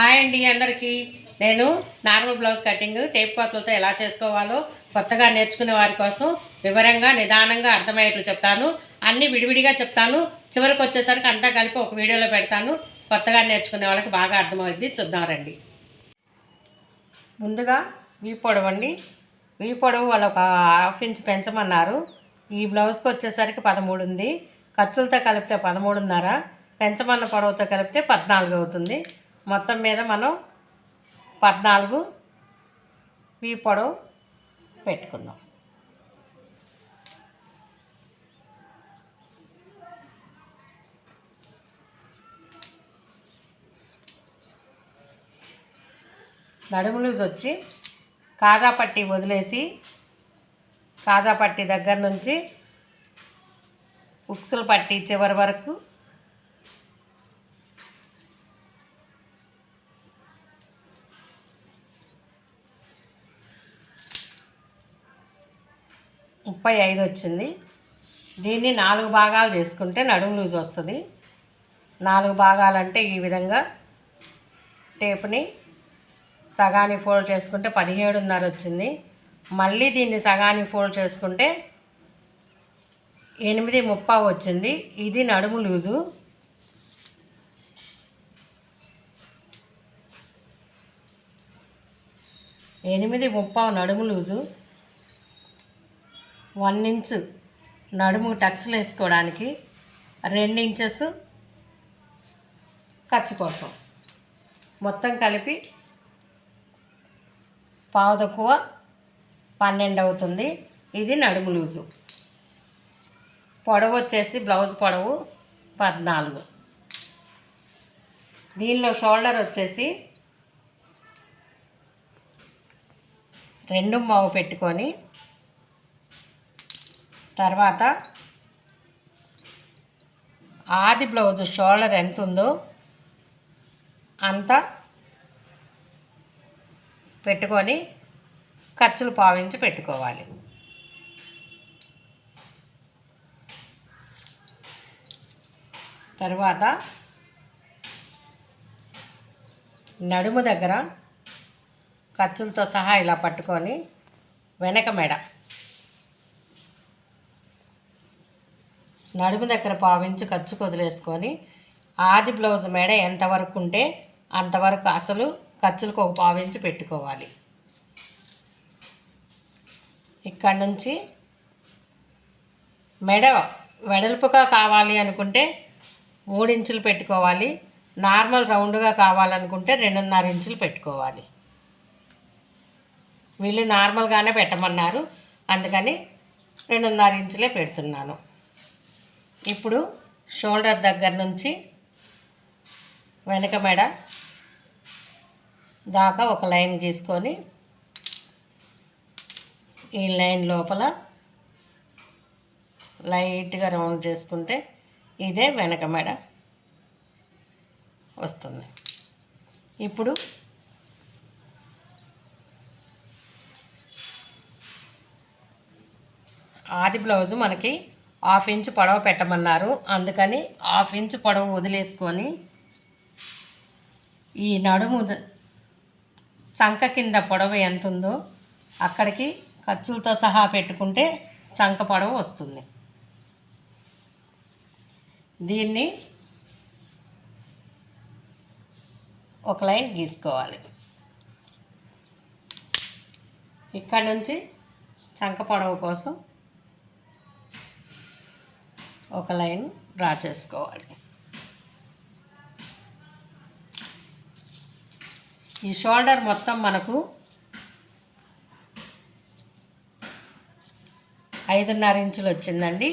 Hi అండి అందరికీ. నేను నార్మల్ బ్లౌజ్ కటింగ్ టేప్ కోతలతో ఎలా చేసుకోవాలో కొత్తగా నేర్చుకునే వారి కోసం వివరంగా నిదానంగా అర్థమయ్యేట్లు చెప్తాను. అన్నీ విడివిడిగా చెప్తాను. చివరికి వచ్చేసరికి అంతా కలిపి ఒక వీడియోలో పెడతాను. కొత్తగా నేర్చుకునే వాళ్ళకి బాగా అర్థమవుద్ది. చూద్దాం రండి. ముందుగా వీ పొడవు అండి. వీ పొడవు వాళ్ళు ఒక హాఫ్ ఇంచ్ పెంచమన్నారు. ఈ బ్లౌజ్కి వచ్చేసరికి పదమూడు ఉంది. ఖర్చులతో కలిపితే పదమూడున్నర పెంచమన్న పొడవుతో కలిపితే పద్నాలుగు అవుతుంది. మొత్తం మీద మనం పద్నాలుగు ఈ పొడవు పెట్టుకుందాం. నడుము లూజ్ వచ్చి కాజా పట్టి వదిలేసి కాజా పట్టి దగ్గర నుంచి ఉక్సులు పట్టి చివరి వరకు ముప్పై ఐదు వచ్చింది. దీన్ని నాలుగు భాగాలు చేసుకుంటే నడుము లూజ్ వస్తుంది. నాలుగు భాగాలంటే ఈ విధంగా టేప్ని సగాని ఫోల్డ్ చేసుకుంటే పదిహేడున్నర వచ్చింది. మళ్ళీ దీన్ని సగాని ఫోల్డ్ చేసుకుంటే ఎనిమిది ముప్పై వచ్చింది. ఇది నడుము లూజు. ఎనిమిది ముప్పై నడుము లూజు. వన్ ఇంచ్ నడుము టక్స్లు వేసుకోవడానికి రెండు ఇంచెస్ ఖర్చు కోసం. మొత్తం కలిపి పావు తక్కువ పన్నెండు అవుతుంది. ఇది నడుము లూజు. పొడవు వచ్చేసి బ్లౌజ్ పొడవు పద్నాలుగు. దీనిలో షోల్డర్ వచ్చేసి రెండు మావు పెట్టుకొని తర్వాత ఆది బ్లౌజ్ షోల్డర్ ఎంత ఉందో అంత పెట్టుకొని ఖర్చులు పావించి పెట్టుకోవాలి. తర్వాత నడుము దగ్గర ఖర్చులతో సహా ఇలా పట్టుకొని వెనక మెడ నడుము దగ్గర పావించి ఖర్చు వదిలేసుకొని ఆది బ్లౌజ్ మెడ ఎంతవరకు ఉంటే అంతవరకు అసలు ఖర్చులకు ఒక పావించి పెట్టుకోవాలి. ఇక్కడ నుంచి మెడ వెడల్పుగా కావాలి అనుకుంటే మూడు ఇంచులు పెట్టుకోవాలి. నార్మల్ రౌండ్గా కావాలనుకుంటే రెండున్నర ఇంచులు పెట్టుకోవాలి. వీళ్ళు నార్మల్గానే పెట్టమన్నారు. అందుకని రెండున్నర ఇంచులే పెడుతున్నాను. ఇప్పుడు షోల్డర్ దగ్గర నుంచి వెనక మెడ దాకా ఒక లైన్ గీసుకొని ఈ లైన్ లోపల లైట్గా రౌండ్ చేసుకుంటే ఇదే వెనక మెడ వస్తుంది. ఇప్పుడు ఆది బ్లౌజు మనకి హాఫ్ ఇంచ్ పొడవు పెట్టమన్నారు. అందుకని హాఫ్ ఇంచ్ పొడవు వదిలేసుకొని ఈ నడుము చంక కింద పొడవు ఎంత ఉందో అక్కడికి ఖర్చులతో సహా పెట్టుకుంటే చంక పొడవు వస్తుంది. దీన్ని ఒక లైన్ గీసుకోవాలి. ఇక్కడ నుంచి చంక పొడవు కోసం ఒక లైన్ డ్రా చేసుకోవాలి. ఈ షోల్డర్ మొత్తం మనకు ఐదున్నర ఇంచులు వచ్చిందండి.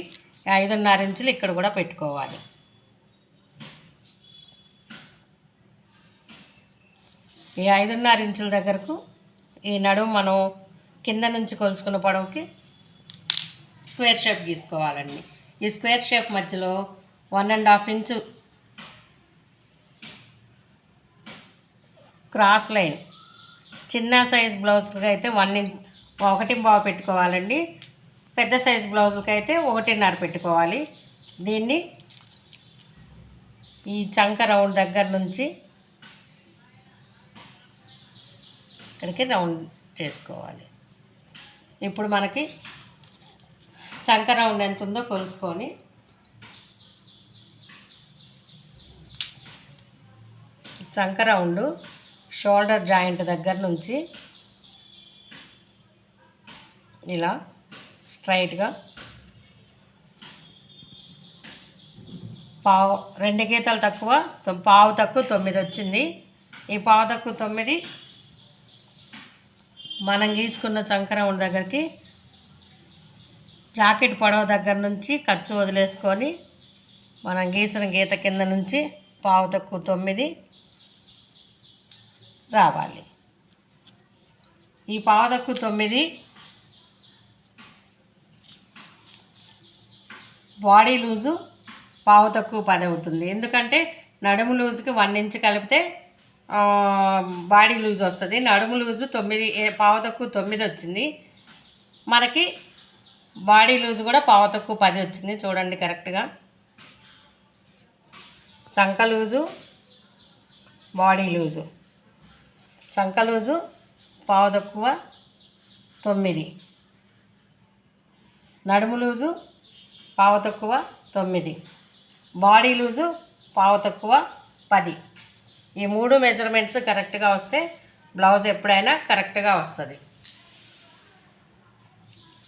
ఐదున్నర ఇంచులు ఇక్కడ కూడా పెట్టుకోవాలి. ఈ ఐదున్నర ఇంచుల దగ్గరకు ఈ నడుము మనం కింద నుంచి కొలుచుకున్న పొడవుకి స్క్వేర్ షేప్ గీసుకోవాలండి. ఈ స్క్వేర్ షేప్ మధ్యలో one and half inch cross line. చిన్న సైజ్ బ్లౌజ్కి అయితే వన్ ఇంచ్ ఒకటి బాగా పెట్టుకోవాలండి. పెద్ద సైజ్ బ్లౌజులకి అయితే ఒకటిన్నర పెట్టుకోవాలి. దీన్ని ఈ చంక రౌండ్ దగ్గర నుంచి ఇక్కడికి రౌండ్ చేసుకోవాలి. ఇప్పుడు మనకి చంక రౌండ్ ఎంత ఉందో కొలుసుకొని. చంక రౌండ్ షోల్డర్ జాయింట్ దగ్గర నుంచి ఇలా స్ట్రైట్గా పావు రెండు గీతలు తక్కువ పావు తక్కువ తొమ్మిది వచ్చింది. ఈ పావు తక్కువ తొమ్మిది మనం గీసుకున్న చంకరౌండ్ దగ్గరికి జాకెట్ పొడవ దగ్గర నుంచి ఖర్చు వదిలేసుకొని మనం గీసిన గీత కింద నుంచి పావు తక్కువ తొమ్మిది రావాలి. ఈ పావు తక్కువ తొమ్మిది బాడీ లూజు పావు తక్కువ పది అవుతుంది. ఎందుకంటే నడుము లూజుకి వన్ ఇంచ్ కలిపితే బాడీ లూజ్ వస్తుంది. నడుము లూజు తొమ్మిది పావు తక్కువ తొమ్మిది వచ్చింది. మనకి బాడీ లూజ్ కూడా పావు తక్కువ పది వచ్చింది. చూడండి కరెక్ట్గా చంక లూజు బాడీ లూజు. చంక లూజు పావు తక్కువ తొమ్మిది. నడుము లూజు పావు తక్కువ తొమ్మిది. బాడీ లూజు పావు తక్కువ పది. ఈ మూడు మెజర్మెంట్స్ కరెక్ట్గా వస్తే బ్లౌజ్ ఎప్పుడైనా కరెక్ట్గా వస్తుంది.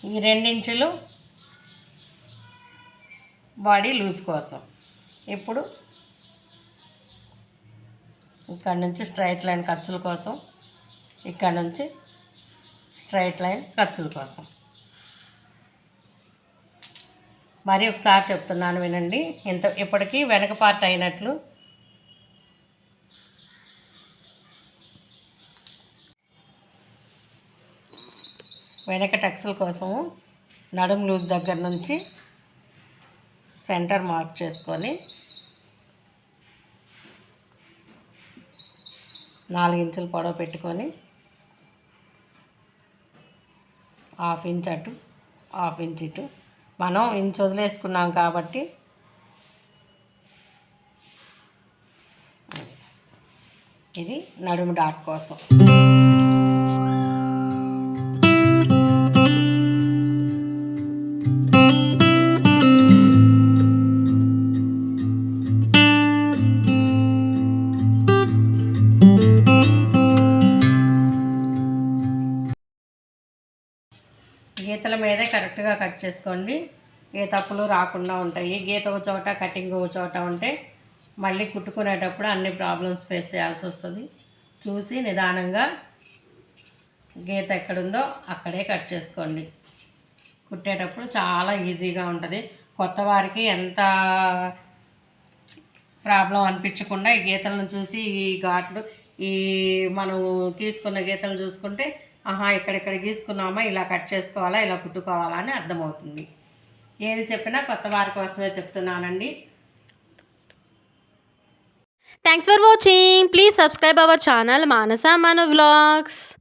ఈ రెండించులు బాడీ లూజ్ కోసం. ఇప్పుడు ఇక్కడ నుంచి స్ట్రైట్ లైన్ ఖర్చుల కోసం ఇక్కడ నుంచి స్ట్రైట్ లైన్ ఖర్చుల కోసం. మరి ఒకసారి చెప్తున్నాను వినండి. ఇంత ఇప్పటికీ వెనక పార్ట్ అయినట్లు వెనక టక్స్ల కోసము నడుము లూజ్ దగ్గర నుంచి సెంటర్ మార్క్ చేసుకొని నాలుగు పొడవ పెట్టుకొని హాఫ్ ఇంచ్ అటు హాఫ్ ఇంచ్ ఇటు. మనం ఇంచ్ వదిలేసుకున్నాం కాబట్టి ఇది నడుము డాట్ కోసం. గీతల మీదే కరెక్ట్గా కట్ చేసుకోండి. ఏ తప్పులు రాకుండా ఉంటాయి. గీత ఒక చోట కటింగ్ ఒక చోట ఉంటే మళ్ళీ కుట్టుకునేటప్పుడు అన్ని ప్రాబ్లమ్స్ ఫేస్ చేయాల్సి వస్తుంది. చూసి నిదానంగా గీత ఎక్కడుందో అక్కడే కట్ చేసుకోండి. కుట్టేటప్పుడు చాలా ఈజీగా ఉంటుంది. కొత్త వారికి ఎంత ప్రాబ్లం అనిపించకుండా ఈ గీతలను చూసి ఈ ఘాట్లు ఈ మనం తీసుకున్న గీతలు చూసుకుంటే ఆహా ఇక్కడెక్కడ గీసుకున్నామా ఇలా కట్ చేసుకోవాలా ఇలా కుట్టుకోవాలా అని అర్థమవుతుంది. ఏది చెప్పినా కొత్త వారి కోసమే చెప్తున్నానండి. Thanks for watching please subscribe our channel Manasa Manu vlogs